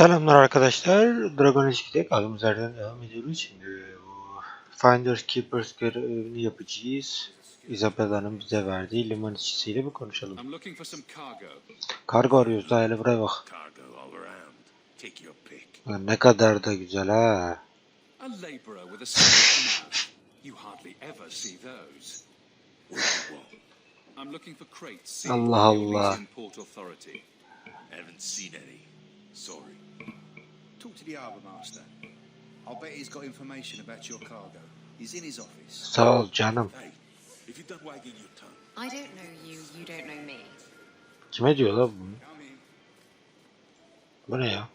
Selamlar arkadaşlar. Dragon Age kaldığımız yerden devam ediyoruz. Şimdi bu Finders Keepers görevini yapacağız. Isabella'nın bize verdiği liman işçisiyle bir konuşalım. Kargo arıyoruz da hele buraya bak. Lan ne kadar da güzel ha. Allah Allah. Haven't seen any. Sorry. Talk to the harbour master. I'll bet he's got information about your cargo. He's in his office. Sağ ol canım. Hey, if you're done wagging your tongue, I don't know you, you don't know me. Kime diyor la bunu? Bu ne ya?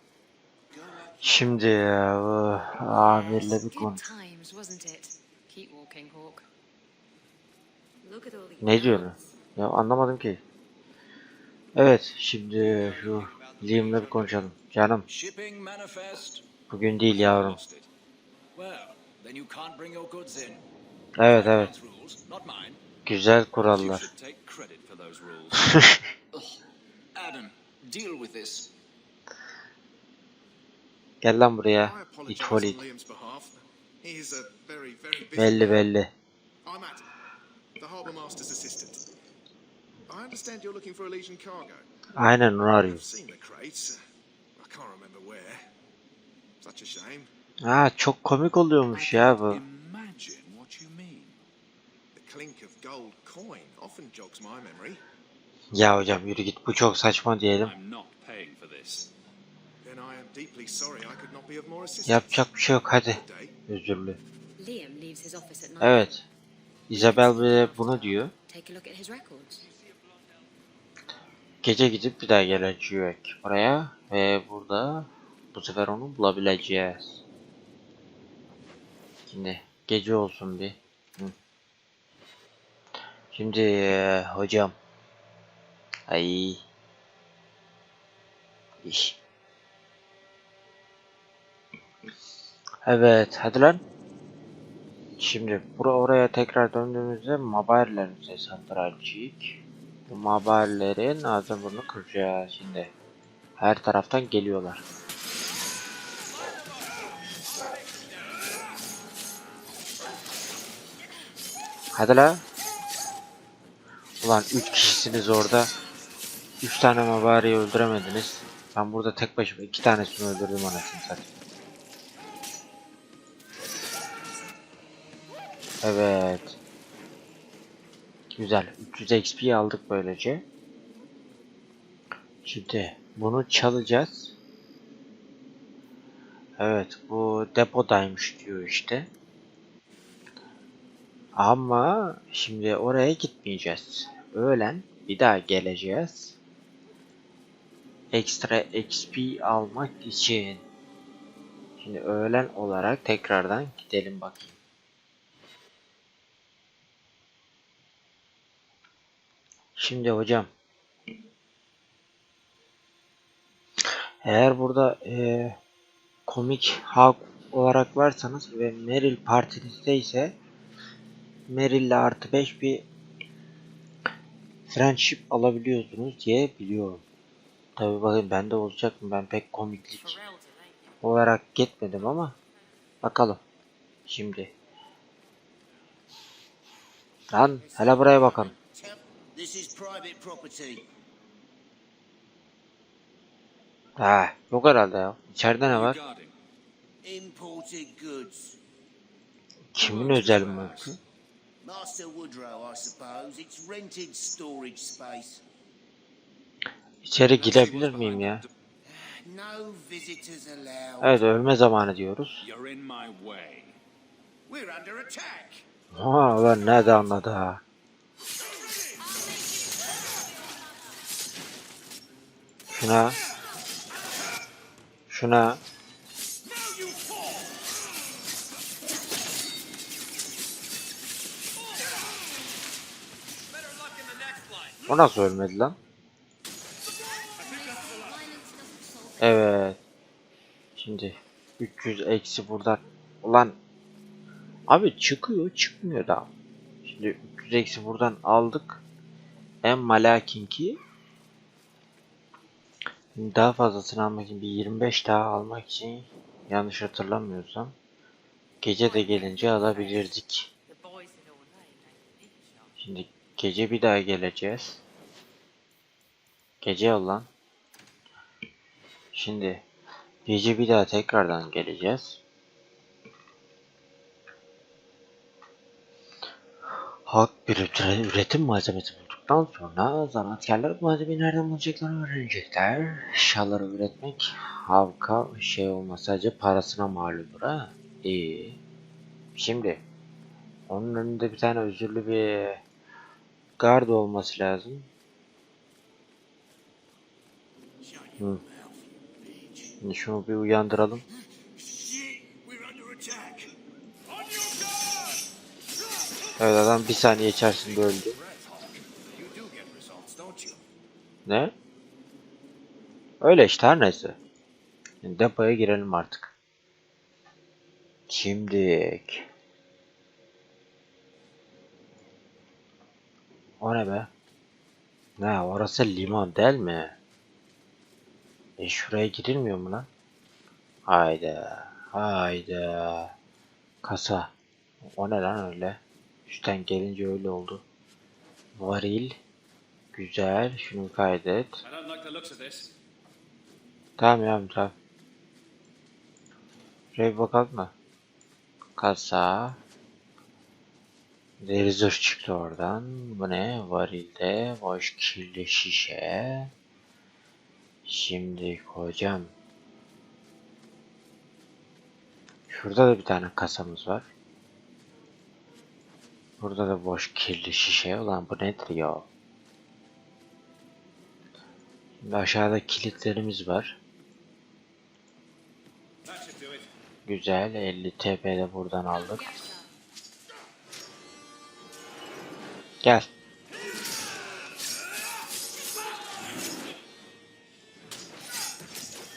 Şimdi ya, bu amirle bir konu. times, wasn't it? Keep walking, Hawk. Look at all the Ne diyor lan? Ya anlamadım ki. Evet şimdi şu Liam'la bir konuşalım. Canım bugün değil yavrum. Evet evet. Güzel kurallar. Gel lan buraya. I apologize İt on Holit. Liam's behalf. He is a very, very busy Belli belli. Aynen onu arıyor. Ha çok komik oluyormuş ya bu. Imagine what you mean. The clink of gold coin often jogs my memory. Ya hocam yürü git bu çok saçma diyelim. I'm not paying for this. Then I am deeply sorry I could not be of more assistance. Yapacak bir şey yok hadi. Özürlü. Evet. Isabel bize bunu diyor. Gece gidip bir daha gelecek oraya. Ve burada bu sefer onu bulabileceğiz. Şimdi gece olsun bir. Hı. Şimdi eee, hocam. Ay. İş. Evet hadi lan. Şimdi bura oraya tekrar döndüğümüzde mobillerimize santralcik. Bu mobilelerin ağzını burnunu kıracağız şimdi. Her taraftan geliyorlar. Hadi la. Ulan 3 kişisiniz orada. 3 tane mabariyi öldüremediniz. Ben burada tek başıma 2 tanesini öldürdüm anasını satayım. Evet. Güzel. 300 XP aldık böylece. Şimdi bunu çalacağız. Evet bu depodaymış diyor işte. Ama şimdi oraya gitmeyeceğiz. Öğlen bir daha geleceğiz. Ekstra XP almak için. Şimdi öğlen olarak tekrardan gidelim bakayım. Şimdi hocam. Eğer burada eee, komik hak olarak varsanız ve Meryl partinizde ise Meryl'le artı 5 bir friendship alabiliyorsunuz diye biliyorum. Tabi bakın bende olacak mı ben pek komiklik olarak gitmedim ama bakalım şimdi. Lan hele buraya bakın. This is private property. Ha, yok herhalde ya. İçeride ne var? Imported goods. Kimin özel mülkü? Master Woodrow, I suppose. It's rented storage space. İçeri girebilir miyim ya? Evet ölme zamanı diyoruz. You're in my way. We're under attack. Ha ulan ne de anladı ha. Şuna. Şuna. O nasıl ölmedi lan? Evet. Şimdi 300 eksi buradan. Ulan. Abi çıkıyor çıkmıyor da. Şimdi 300 eksi buradan aldık. En Malakinki Daha fazlasını almak için bir 25 daha almak için yanlış hatırlamıyorsam gece de gelince alabilirdik. Şimdi gece bir daha geleceğiz. Gece olan. Şimdi gece bir daha tekrardan geleceğiz. Halk bir üre- üretim malzemesi bulduktan sonra zanaatkarlar malzemeyi nereden bulacaklarını öğrenecekler. Eşyaları üretmek halka şey olmaz sadece parasına mal olur ha. İyi. Şimdi onun önünde bir tane özürlü bir Guard olması lazım. Hı. Şunu bir uyandıralım. Evet adam bir saniye içerisinde öldü. You do get results, don't you? Ne? Öyle işte her neyse. Depoya girelim artık. Şimdik. O ne be? Ne orası liman değil mi? E şuraya girilmiyor mu lan? Hayda. Hayda. Kasa. O ne lan öyle? Üstten gelince öyle oldu. Varil. Güzel. Şunu kaydet. Tamam ya tamam. Şuraya bakalım da. Kasa. Deri zırh çıktı oradan. Bu ne? Varilde. Boş kirli şişe. Şimdi hocam. Şurada da bir tane kasamız var. Burada da boş kirli şişe. Ulan bu nedir ya? Şimdi aşağıda kilitlerimiz var. Güzel 50 TP de buradan aldık. Gel.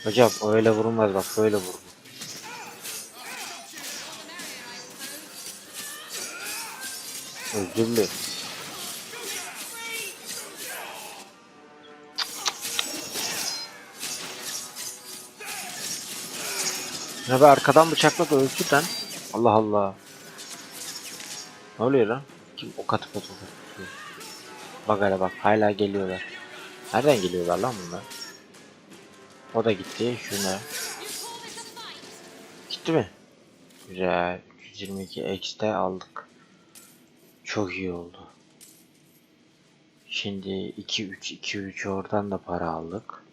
Hocam öyle vurulmaz bak böyle vurulur. Özürlü. Ya be arkadan bıçakla da öldür lan. Allah Allah. Ne oluyor lan? Kim o katı katı. Bak hele bak hala geliyorlar. Nereden geliyorlar lan bunlar? O da gitti. Şuna. Gitti mi? Güzel. 322 X'te aldık. Çok iyi oldu. Şimdi 2-3 2-3 oradan da para aldık.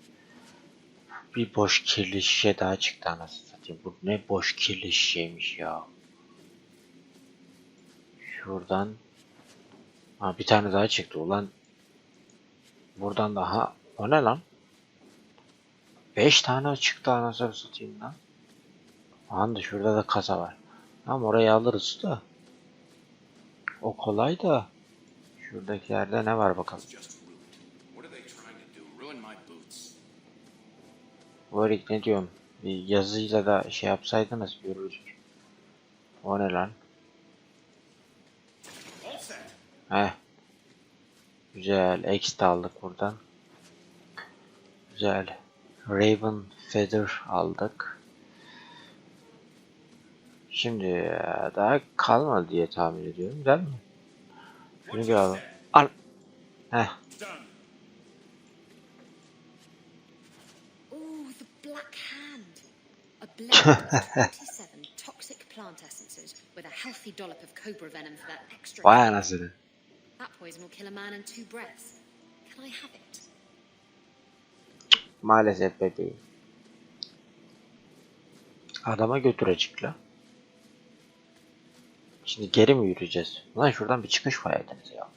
Bir boş kirli şişe daha çıktı anasını satayım. Bu ne boş kirli şişeymiş ya. Şuradan ha, bir tane daha çıktı ulan. Buradan daha o ne lan? 5 tane çıktı anasını satayım lan. Aha da şurada da kasa var. Tamam orayı alırız da. O kolay da. Şuradakilerde ne var bakalım. Warwick ne diyorum? Bir yazıyla da şey yapsaydınız görürdük. O ne lan? Heh. Güzel. X aldık buradan. Güzel. Raven Feather aldık. Şimdi eee, daha kalmadı diye tahmin ediyorum değil mi? Şunu alalım. Al. Heh. Ooh, the Black Hand. Vay anasını. That poison will kill a man in two breaths. Can I have it? Maalesef bebeğim. Adama götürecek la. Şimdi geri mi yürüyeceğiz? Lan şuradan bir çıkış var ediniz ya.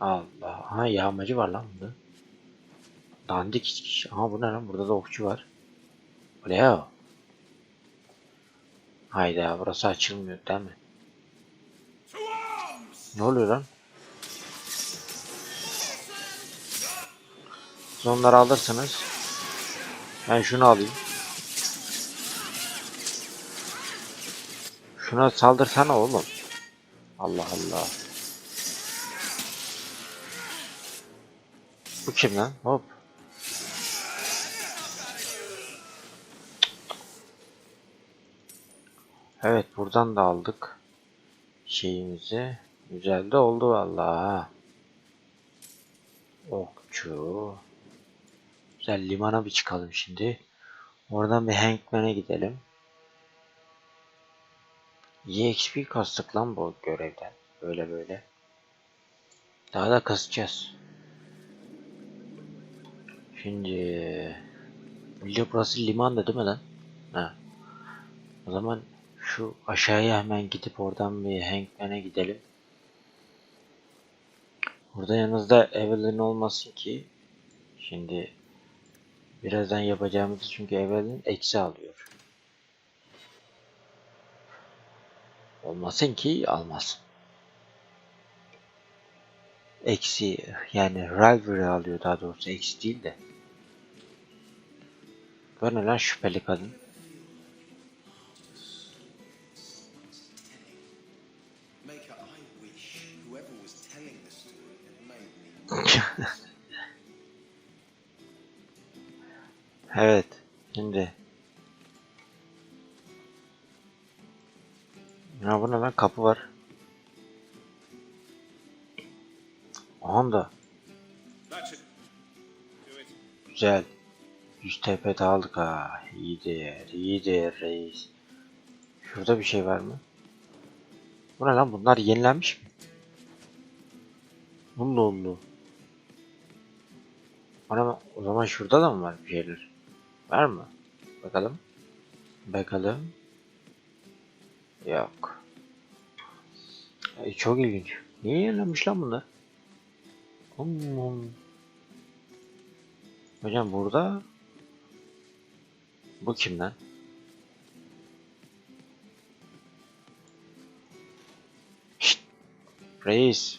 Allah. Aha yağmacı var lan burada. Dandik içki. Aha bu ne lan? Burada da okçu var. Bu ne ya? Hayda burası açılmıyor değil mi? Ne oluyor lan? Siz onları alırsınız. Ben şunu alayım. Şuna saldırsana oğlum. Allah Allah. Bu kim lan? Hop. Evet buradan da aldık şeyimizi. Güzel de oldu vallahi. Okçu. Güzel limana bir çıkalım şimdi. Oradan bir Hankman'e gidelim. EXP kastık lan bu görevden. Böyle böyle. Daha da kasacağız. Şimdi Bilge burası liman da değil mi lan? Ha. O zaman şu aşağıya hemen gidip oradan bir Hankman'e gidelim. Burada yanınızda Evelyn olmasın ki şimdi birazdan yapacağımız çünkü Evelyn eksi alıyor. Olmasın ki almasın. Eksi yani Rivalry alıyor daha doğrusu eksi değil de. Bu lan şüpheli kadın? Evet. Şimdi. Ya bu ne lan kapı var. Aha da That's it. Do it. güzel. 100 TP de aldık ha. İyidir, iyidir reis. Şurada bir şey var mı? Bu ne lan bunlar yenilenmiş mi? Allah Allah. Bana o zaman şurada da mı var bir şeyler? Var mı? Bakalım. Bakalım. Yok. Ay, çok ilginç. Niye yenilenmiş lan bunlar? Hmm. Hocam burada bu kim lan? Şşt. Reis.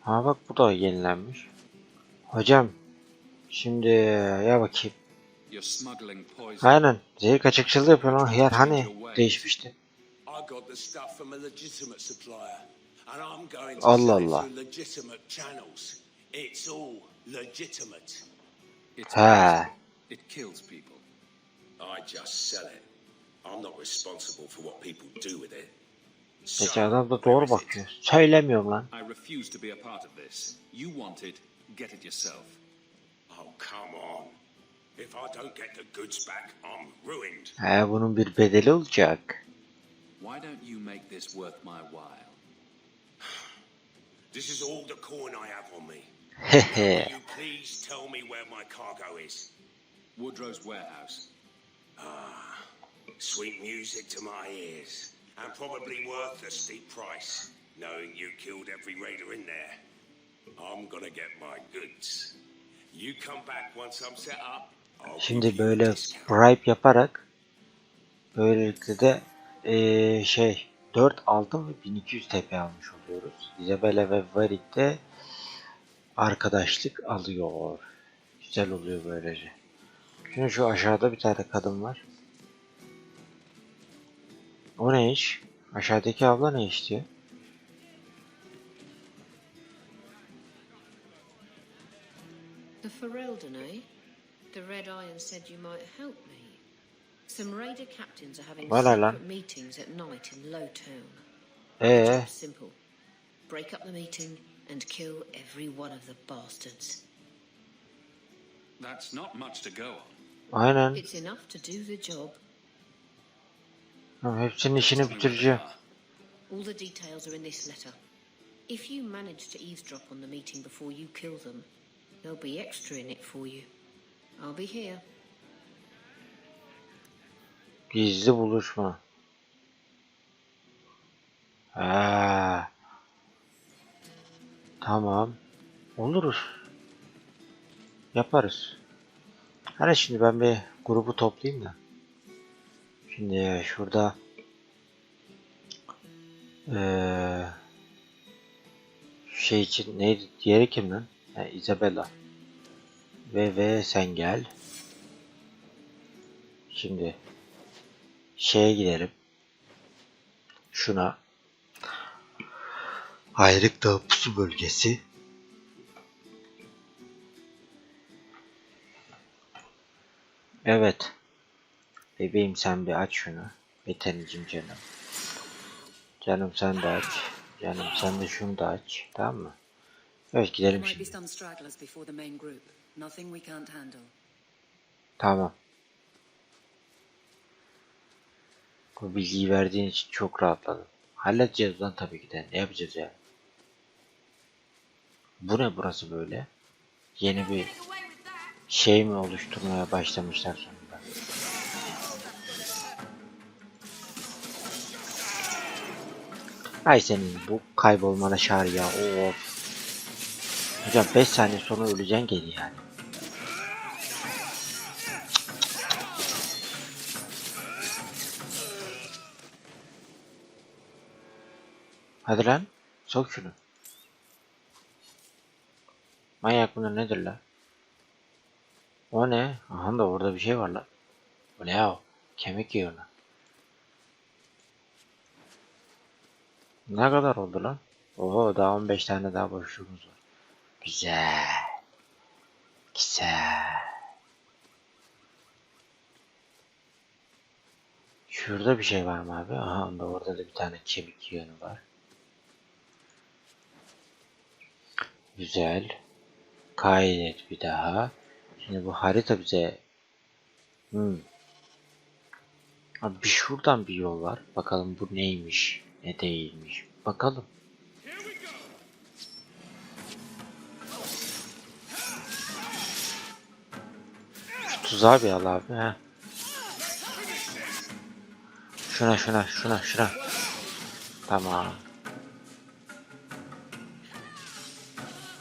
Ha bak bu da yenilenmiş. Hocam. Şimdi ya bakayım. Aynen. Zehir kaçakçılığı yapıyor lan. Hıyar hani değişmişti. Allah Allah. Ha. Peki adam da doğru bakıyor. Söylemiyorum lan. I refuse to be a part of this. You want it, get it yourself. Oh, come on. If I don't get the goods back, I'm ruined. He bunun bir bedeli olacak. Why don't you make this worth my while? This is all the coin I have on me. Hehe. Will you please tell me where my cargo is? Woodrow's warehouse. Ah, sweet music to my ears, and probably worth a steep price, knowing you killed every raider in there. I'm gonna get my goods. You come back once I'm set up. I'll give Şimdi böyle bribe yaparak böylelikle de eee, şey 4 altın ve 1200 TP almış oluyoruz. Isabella ve Varit de arkadaşlık alıyor. Güzel oluyor böylece. Şimdi şu aşağıda bir tane kadın var. O ne iş? Aşağıdaki abla ne iş diyor? The Ferelden, eh? The Red Iron said you might help me. Some raider captains are having Vay lan lan. secret meetings at night in Lowtown. Ee, Job's simple. Break up the meeting and kill every one of the bastards. That's not much to go on. aynen. It's enough to do the job. Ha, Hepsinin işini bitireceğim. All the details are in this letter. If you manage to eavesdrop on the meeting before you kill them, there'll be extra in it for you. I'll be here. Gizli buluşma. Ha. Tamam. Oluruz. Yaparız. Hani şimdi ben bir grubu toplayayım da. Şimdi şurada eee şey için neydi? Diğeri kim lan? Ha, Isabella. Ve ve sen gel. Şimdi şeye gidelim. Şuna. Ayrık Dağı Pusu Bölgesi. Evet. Bebeğim sen bir aç şunu. Betenicim canım. Canım sen de aç. Canım sen de şunu da aç. Tamam mı? Evet gidelim şimdi. Tamam. Bu bilgiyi verdiğin için çok rahatladım. Halledeceğiz lan tabii ki de. Ne yapacağız ya? Bu ne burası böyle? Yeni bir şey mi oluşturmaya başlamışlar sonunda? Ay senin bu kaybolmana şar ya. Of. Hocam 5 saniye sonra öleceksin geri yani. Hadi lan. Sok şunu. Manyak bunlar nedir lan? O ne? Aha da orada bir şey var lan. O ne o? Kemik yiyor lan. Ne kadar oldu lan? Oho daha 15 tane daha boşluğumuz var. Güzel. Güzel. Şurada bir şey var mı abi? Aha da orada da bir tane kemik yığını var. Güzel. Kaydet bir daha. Şimdi bu harita bize hmm. Abi şuradan bir yol var. Bakalım bu neymiş, ne değilmiş. Bakalım. Şu tuzağı bir al abi. He. Şuna şuna şuna şuna. Tamam.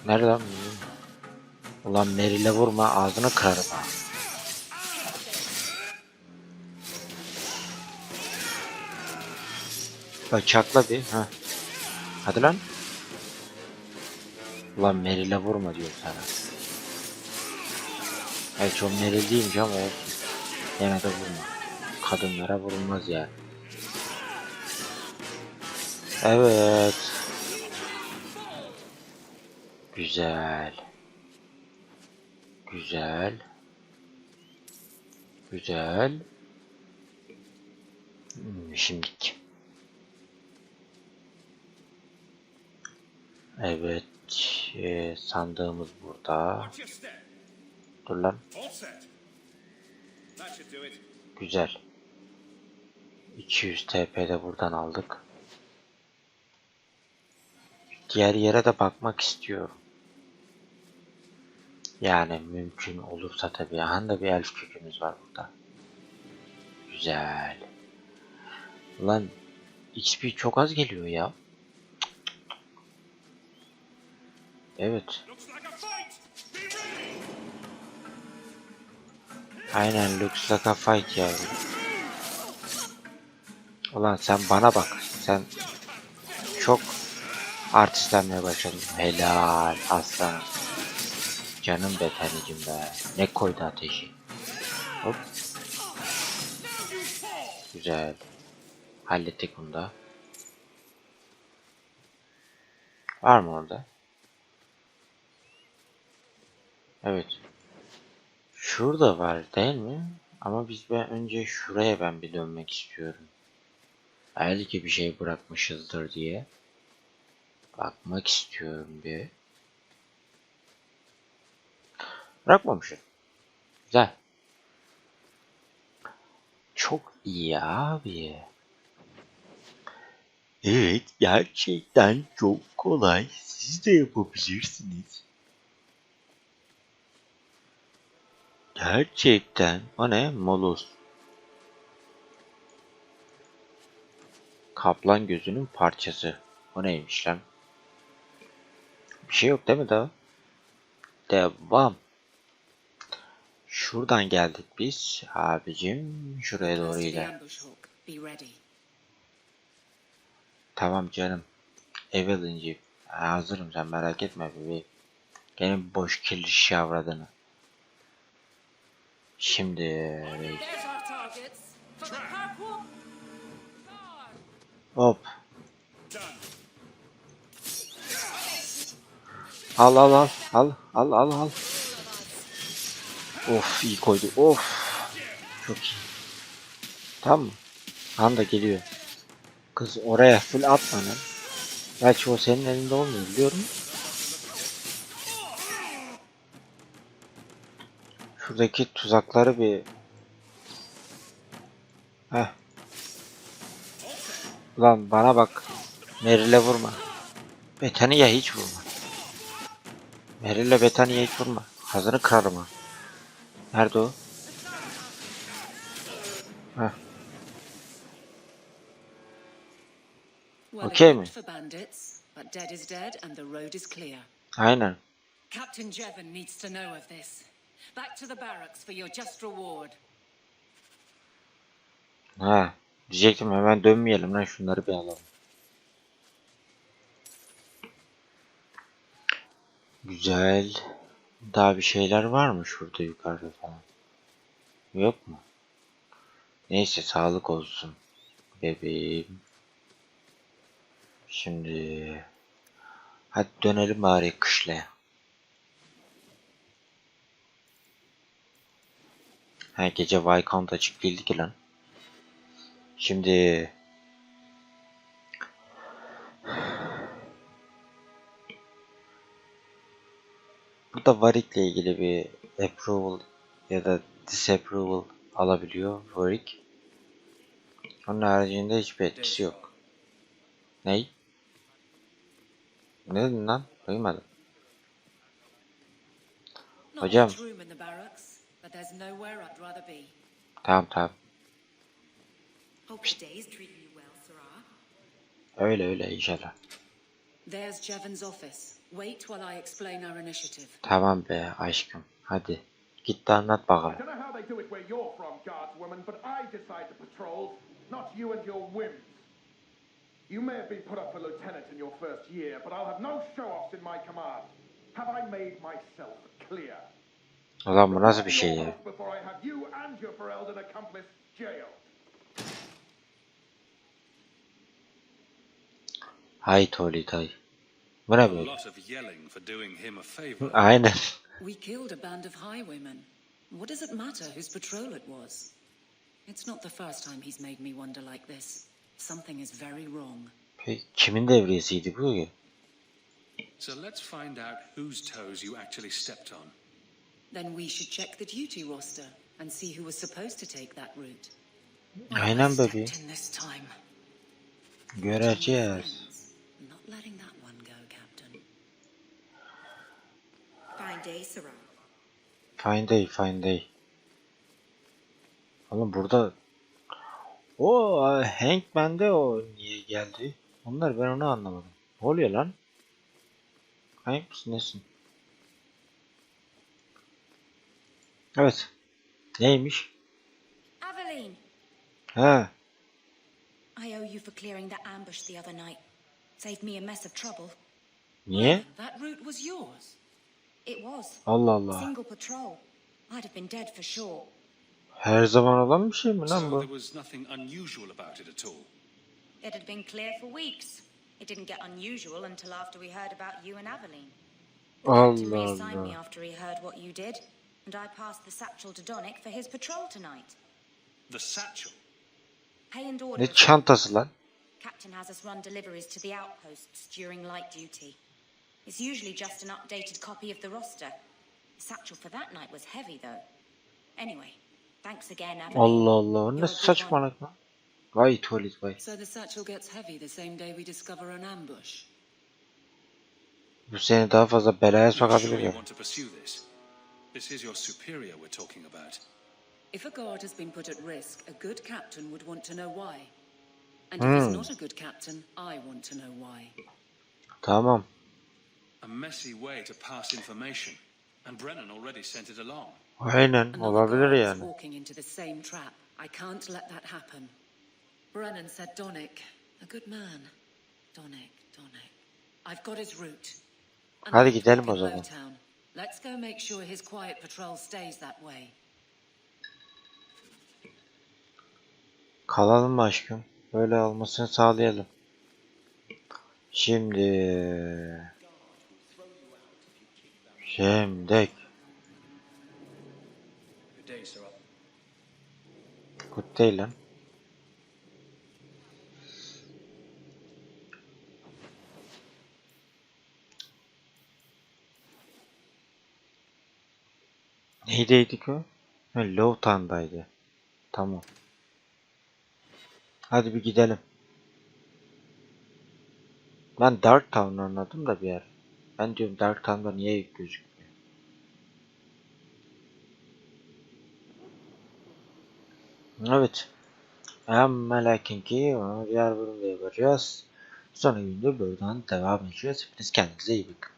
Nerede lan? Ulan Meril'e vurma ağzını kırarım ha. Bıçakla bir ha. Hadi lan. Ulan Meril'e vurma diyor sana. Evet çok Meril değilmiş ama olsun. Yine de vurma. Kadınlara vurulmaz yani. Evet. Güzel. Güzel. Güzel. Şimdilik. Evet. e, sandığımız burada. Dur lan. Güzel. 200 TP de buradan aldık. Diğer yere de bakmak istiyorum. Yani mümkün olursa tabii. Aha da bir elf kökümüz var burada. Güzel. Lan XP çok az geliyor ya. Evet. Aynen looks like a fight ya. Ulan sen bana bak. Sen çok artistlenmeye başladın. Helal aslan. Canım be tanecim be. Ne koydu ateşi. Hop. Güzel. Hallettik bunu da. Var mı orada? Evet. Şurada var değil mi? Ama biz ben önce şuraya ben bir dönmek istiyorum. Belki bir şey bırakmışızdır diye. Bakmak istiyorum bir. Bırakmamışım. Güzel. Çok iyi abi. Evet gerçekten çok kolay. Siz de yapabilirsiniz. Gerçekten. O ne? Molos. Kaplan gözünün parçası. O neymiş lan? Bir şey yok değil mi daha? Devam. Şuradan geldik biz. Abicim şuraya doğru iler. Tamam canım. Evelyn'ciğim. Hazırım sen merak etme bebeğim. Gene boş kirli şişe avradını. Şimdi. Hop. Al al al al al al al. Of iyi koydu. Of. Çok iyi. Tamam mı? Anda geliyor. Kız oraya full atma lan. Belki o senin elinde olmuyor biliyorum. Şuradaki tuzakları bir Heh. Ulan bana bak. Meril'e vurma. Betaniye hiç vurma. Meril'le Betaniye hiç vurma. Hazını kırarım ha. Nerede o? Heh. A mi? Aynen. Captain Jevon needs to know of this. Back to the barracks for your just reward. Ha. Diyecektim hemen dönmeyelim lan şunları bir alalım. Güzel. Daha bir şeyler var mı şurada yukarıda falan? Yok mu? Neyse sağlık olsun. Bebeğim. Şimdi hadi dönelim bari kışlaya. Ha gece Viscount açık değildi ki lan. Şimdi burada Warwick'le ilgili bir approval ya da disapproval alabiliyor Warwick. Onun haricinde hiçbir etkisi yok. Ney? Ne dedin lan? Duymadım. Hocam. There's nowhere I'd rather be. Tamam tamam. Hope your day's treating you well, Sarah. Öyle öyle inşallah. There's Jevon's office. Wait while I explain our initiative. Tamam be aşkım. Hadi. Git de anlat bakalım. I don't know how they do it where you're from, guardswoman, but I decide the patrols, not you and your whims. You may have been put up for lieutenant in your first year, but I'll have no show-offs in my command. Have I made myself clear? Ulan bu nasıl bir şey ya? I have you and your Ferelden accomplice jailed. Hay Toli tay. Bu ne böyle? lot of yelling for doing him a favor. Aynen. We killed a band of highwaymen. What does it matter whose patrol it was? It's not the first time he's made me wonder like this. Something is very wrong. Peki, kimin devriyesiydi bu ya? So let's find out whose toes you actually stepped on. Then we should check the duty roster and see who was supposed to take that route. Aynen bebeğim. In this time. Göreceğiz. Not letting that one go, Captain. Fine day, Sarah. Fine day, fine day. Oğlum burada o Hank bende o niye geldi? Onlar ben onu anlamadım. Ne oluyor lan? Hank misin nesin? Evet. Neymiş? Aveline, Ha, I owe you for clearing that ambush the other night. Saved me a mess of trouble. niye? That route was yours. It was. Allah Allah. Single patrol. I'd have been dead for sure. Her zaman olan bir şey mi lan So bu? there was nothing unusual about it at all. It had been clear for weeks. It didn't get unusual until after we heard about you and Aveline. The captain Allah reassigned me Allah. after he heard what you did, and I passed the satchel to Donick for his patrol tonight. The satchel. Pay and order. Ne çantası lan? Captain has us run deliveries to the outposts during light duty. It's usually just an updated copy of the roster. The satchel for that night was heavy, though. Anyway, thanks again, Aveline. Allah Allah. o Ne You're a good saçmalık lan? Vay tuvalet vay. So the satchel gets heavy the same day we discover an ambush. Bu seni daha fazla belaya You're sure sokabilir ya. Want to pursue this? This is your superior we're talking about. If a guard has been put at risk, a good captain would want to know why. And if he's Hmm. not a good captain, I want to know why. Come on. A messy way to pass information. And Brennan already sent it along. Aynen Another olabilir guard is yani. walking into the same trap. I can't let that happen. Brennan said Donick, a good man. Donick, Donick. I've got his route. An Hadi outpost gidelim o in zaman. Lowtown. Let's go make sure his quiet patrol stays that way. Kalalım aşkım? Böyle olmasını sağlayalım. Şimdi... Şimdi... Good day, sir. Good değil lan. Neydeydik o? Ha, Lowtown'daydı. Tamam. Hadi bir gidelim. Ben Dark Town anladım da bir yer. Ben diyorum Dark Town'da niye gözükmüyor? Evet. Ama lakin ki onu diğer bölümde yapacağız. Sonra günde buradan devam edeceğiz. Hepiniz kendinize iyi bakın.